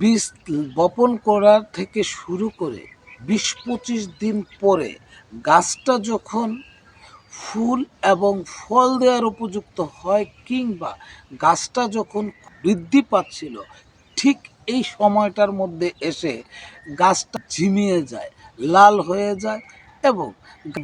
বীজ বপন করার থেকে শুরু করে বিশ পঁচিশ দিন পরে গাছটা যখন ফুল এবং ফল দেওয়ার উপযুক্ত হয় কিংবা গাছটা যখন বৃদ্ধি পাচ্ছিল, ঠিক এই সময়টার মধ্যে এসে গাছটা ঝিমিয়ে যায়, লাল হয়ে যায় এবং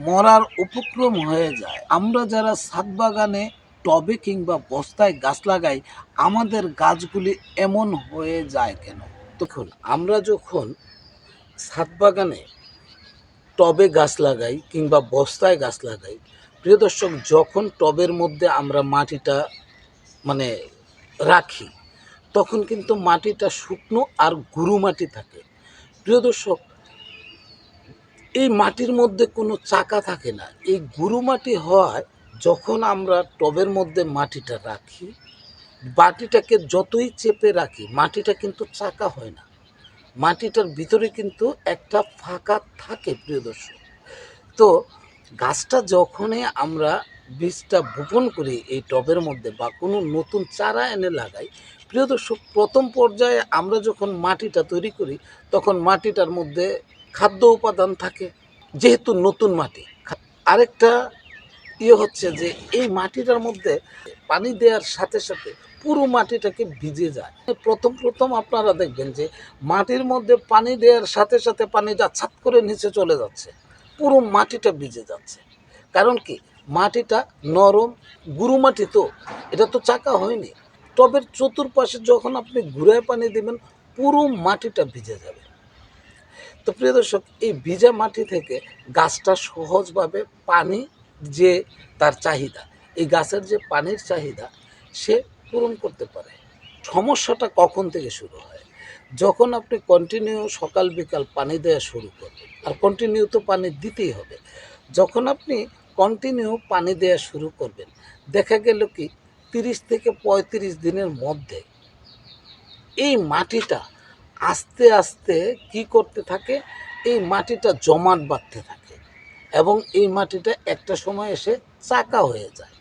মরার উপক্রম হয়ে যায়। আমরা যারা ছাদ বাগানে টবে কিংবা বস্তায় গাছ লাগাই, আমাদের গাছগুলি এমন হয়ে যায় কেন? তখন আমরা যখন ছাদ বাগানে টবে গাছ লাগাই কিংবা বস্তায় গাছ লাগাই, প্রিয় দর্শক, যখন টবের মধ্যে আমরা মাটিটা মানে রাখি, তখন কিন্তু মাটিটা শুকনো আর গুরু মাটি থাকে। প্রিয় দর্শক, এই মাটির মধ্যে কোনো চাকা থাকে না। এই গুরু মাটি হওয়ায় যখন আমরা টবের মধ্যে মাটিটা রাখি মাটিটাকে যতই চেপে রাখি, মাটিটা কিন্তু চাকা হয় না। মাটিটার ভিতরে কিন্তু একটা ফাঁকা থাকে, প্রিয় দর্শক। তো গাছটা যখনই আমরা বীজটা বপন করি এই টবের মধ্যে বা কোনো নতুন চারা এনে লাগাই, প্রিয় দর্শক, প্রথম পর্যায়ে আমরা যখন মাটিটা তৈরি করি, তখন মাটিটার মধ্যে খাদ্য উপাদান থাকে, যেহেতু নতুন মাটি। আরেকটা ইয়ে হচ্ছে যে এই মাটিটার মধ্যে পানি দেওয়ার সাথে সাথে পুরো মাটিটাকে ভিজে যায়। প্রথম প্রথম আপনারা দেখবেন যে মাটির মধ্যে পানি দেওয়ার সাথে সাথে পানিটা ছাত করে নিচে চলে যাচ্ছে। পুরো মাটিটা ভিজে যাচ্ছে। কারণ কি? মাটিটা নরম গুরু মাটি তো। এটা তো চাকা হয়নি। টবের চতুর্পাশে যখন আপনি ঘুরায় পানি দিবেন, পুরো মাটিটা ভিজে যাবে। তো প্রিয় দর্শক, এই ভিজা মাটি থেকে গাছটা সহজভাবে পানি যে তার চাহিদা, এই গাছের যে পানির চাহিদা, সে পূরণ করতে পারে। সমস্যাটা কখন থেকে শুরু হয়? যখন আপনি কন্টিনিউ সকাল বিকাল পানি দেওয়া শুরু করবেন, আর কন্টিনিউ তো পানি দিতেই হবে। যখন আপনি কন্টিনিউ পানি দেওয়া শুরু করবেন, দেখা গেল কি, তিরিশ থেকে পঁয়ত্রিশ দিনের মধ্যে এই মাটিটা আস্তে আস্তে কি করতে থাকে? এই মাটিটা জমাট বাঁধতে থাকে। এবং এই মাটিটা একটা সময় এসে চাকা হয়ে যায়।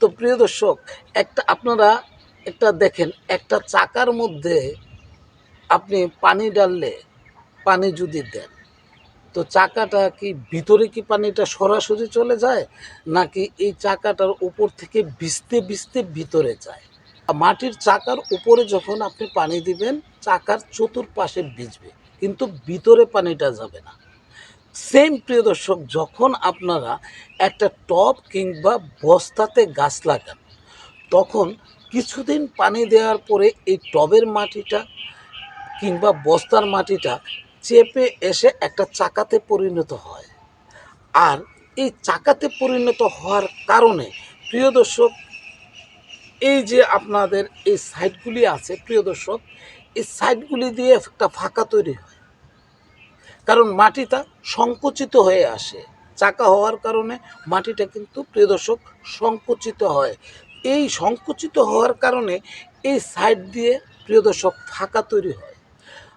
তো প্রিয় দর্শক, একটা আপনারা একটা দেখেন, একটা চাকার মধ্যে আপনি পানি ডাললে পানি যদি দেন, তো চাকাটা কি ভিতরে কি পানিটা সরাসরি চলে যায়, নাকি এই চাকাটার উপর থেকে ভিজতে ভিজতে ভিতরে যায়? মাটির চাকার উপরে যখন আপনি পানি দিবেন, চাকার চতুর্পাশে ভিজবে, কিন্তু ভিতরে পানিটা যাবে না। সেম প্রিয় দর্শক, যখন আপনারা একটা টব কিংবা বস্তাতে গাছ লাগান, তখন কিছুদিন পানি দেওয়ার পরে এই টবের মাটিটা কিংবা বস্তার মাটিটা চেপে এসে একটা চাকাতে পরিণত হয়। আর এই চাকাতে পরিণত হওয়ার কারণে, প্রিয় দর্শক, এই যে আপনাদের এই সাইডগুলি আছে, প্রিয় দর্শক, এই সাইডগুলি দিয়ে একটা ফাঁকা তৈরি হয়। কারণ মাটিটা সংকুচিত হয়ে আসে। চাকা হওয়ার কারণে মাটিটা কিন্তু, প্রিয় দর্শক, সংকুচিত হয়। এই সংকুচিত হওয়ার কারণে এই সাইড দিয়ে, প্রিয় দর্শক, ফাঁকা তৈরি হয়।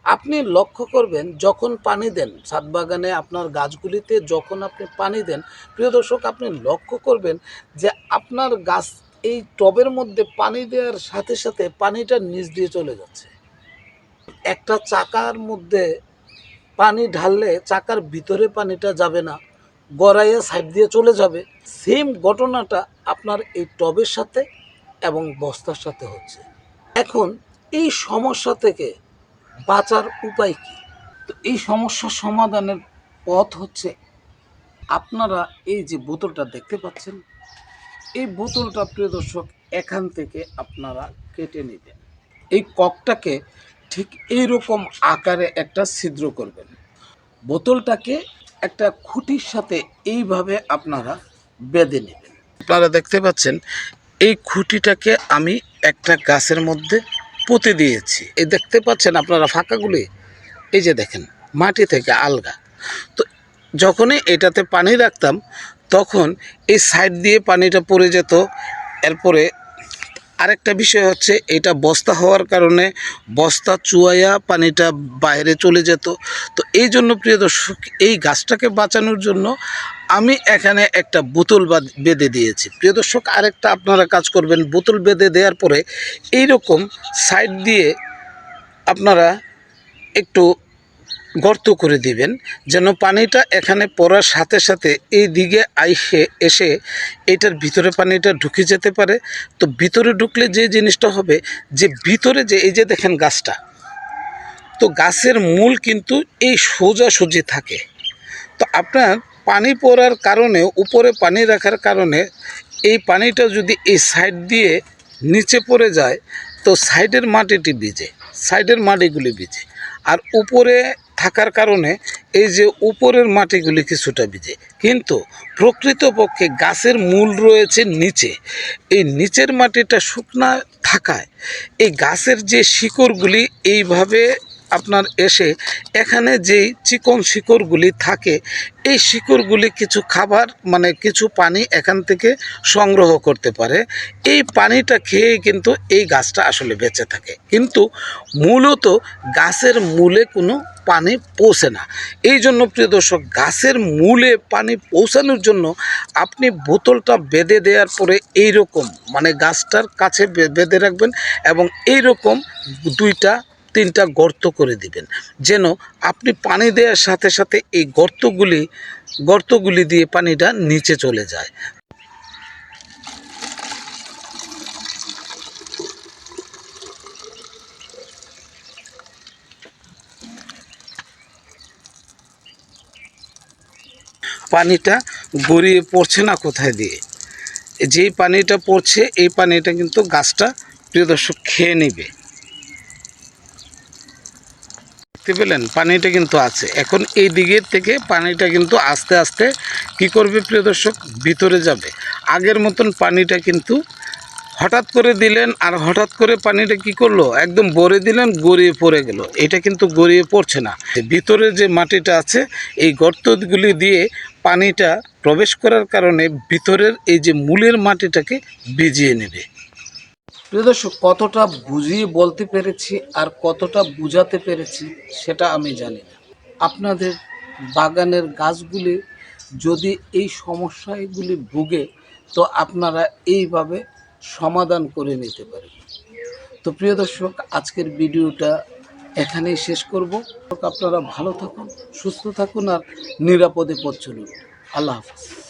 আপনি লক্ষ্য করবেন, যখন পানি দেন, ছাদ বাগানে আপনার গাছগুলিতে যখন আপনি পানি দেন, প্রিয় দর্শক, আপনি লক্ষ্য করবেন যে আপনার গাছ এই টবের মধ্যে পানি দেওয়ার সাথে সাথে পানিটা নিচ দিয়ে চলে যাচ্ছে। একটা চাকার মধ্যে পানি ঢাললে চাকার ভিতরে পানিটা যাবে না, গড়াইয়া সাইড দিয়ে চলে যাবে। সেম ঘটনাটা আপনার এই টবের সাথে এবং বস্তার সাথে হচ্ছে। এখন এই সমস্যা থেকে বাঁচার উপায় কি? তো এই সমস্যা সমাধানের পথ হচ্ছে, আপনারা এই যে বোতলটা দেখতে পাচ্ছেন, এই বোতলটা প্রিয় দর্শক, এখান থেকে আপনারা কেটে নেবেন। এই ককটাকে ঠিক এইরকম আকারে একটা ছিদ্র করবেন। বোতলটাকে একটা খুঁটির সাথে এইভাবে আপনারা বেঁধে নেবেন। আপনারা দেখতে পাচ্ছেন, এই খুঁটিটাকে আমি একটা গাছের মধ্যে পুঁতে দিয়েছি। এই দেখতে পাচ্ছেন আপনারা ফাঁকাগুলি? এই যে দেখেন, মাটি থেকে আলগা। তো যখনই এটাতে পানি রাখতাম, তখন এই সাইড দিয়ে পানিটা পড়ে যেত, এরপরে আরেকটা বিষয় হচ্ছে, এটা বস্তা হওয়ার কারণে বস্তা চুয়াইয়া পানিটা বাইরে চলে যেত। তো এই জন্য প্রিয় দর্শক, এই গাছটাকে বাঁচানোর জন্য আমি এখানে একটা বোতল বেঁধে দিয়েছি। প্রিয় দর্শক, আরেকটা আপনারা কাজ করবেন, বোতল বেঁধে দেওয়ার পরে এই রকম সাইড দিয়ে আপনারা একটু গর্ত করে দিবেন, যেন পানিটা এখানে পড়ার সাথে সাথে এই দিকে আইসে, এসে এটার ভিতরে পানিটা ঢুকে যেতে পারে। তো ভিতরে ঢুকলে যে জিনিসটা হবে, যে ভিতরে যে এই যে দেখেন গাছটা, তো গাছের মূল কিন্তু এই সোজাসুজি থাকে। তো আপনার পানি পড়ার কারণে, উপরে পানি রাখার কারণে এই পানিটা যদি এই সাইড দিয়ে নিচে পড়ে যায়, তো সাইডের মাটিটি ভিজে, সাইডের মাটিগুলি ভিজে। আর উপরে থাকার কারণে এই যে উপরের মাটিগুলি কিছুটা ভিজে। কিন্তু প্রকৃতপক্ষে গাছের মূল রয়েছে নিচে। এই নিচের মাটিটা শুকনা থাকায় এই গাছের যে শিকড়গুলি এইভাবে আপনার এসে এখানে যেই চিকন শিকড়গুলি থাকে, এই শিকড়গুলি কিছু খাবার মানে কিছু পানি এখান থেকে সংগ্রহ করতে পারে। এই পানিটা খেয়ে কিন্তু এই গাছটা আসলে বেঁচে থাকে। কিন্তু মূলত গাছের মূলে কোনো পানি পৌঁছে না। এই জন্য প্রিয় দর্শক, গাছের মূলে পানি পৌঁছানোর জন্য আপনি বোতলটা বেঁধে দেওয়ার পরে এই রকম মানে গাছটার কাছে বেঁধে রাখবেন এবং এই রকম দুইটা তিনটা গর্ত করে দিবেন। যেন আপনি পানি দেওয়ার সাথে সাথে এই গর্তগুলি গর্তগুলি দিয়ে পানিটা নিচে চলে যায়। পানিটা গড়িয়ে পড়ছে না কোথায় দিয়ে? যেই পানিটা পড়ছে, এই পানিটা কিন্তু গাছটা প্রিয় দর্শক খেয়ে নেবে। দেখতে পেলেন? পানিটা কিন্তু আছে। এখন এই দিকের থেকে পানিটা কিন্তু আস্তে আস্তে কি করবে প্রিয় দর্শক? ভিতরে যাবে। আগের মতন পানিটা কিন্তু হঠাৎ করে দিলেন আর হঠাৎ করে পানিটা কি করল? একদম ভরে দিলেন, গড়িয়ে পড়ে গেল। এটা কিন্তু গড়িয়ে পড়ছে না। ভিতরে যে মাটিটা আছে, এই গর্তগুলি দিয়ে পানিটা প্রবেশ করার কারণে ভিতরের এই যে মূলের মাটিটাকে ভিজিয়ে নেবে। প্রিয় দর্শক, কতটা বুঝিয়ে বলতে পেরেছি আর কতটা বুঝাতে পেরেছি সেটা আমি জানি না। আপনাদের বাগানের গাছগুলি যদি এই সমস্যাগুলি ভুগে, তো আপনারা এইভাবে সমাধান করে নিতে পারেন। তো প্রিয় দর্শক, আজকের ভিডিওটা এখানেই শেষ করব। আপনারা ভালো থাকুন, সুস্থ থাকুন আর নিরাপদে পথ চলুন। আল্লাহ হাফিজ।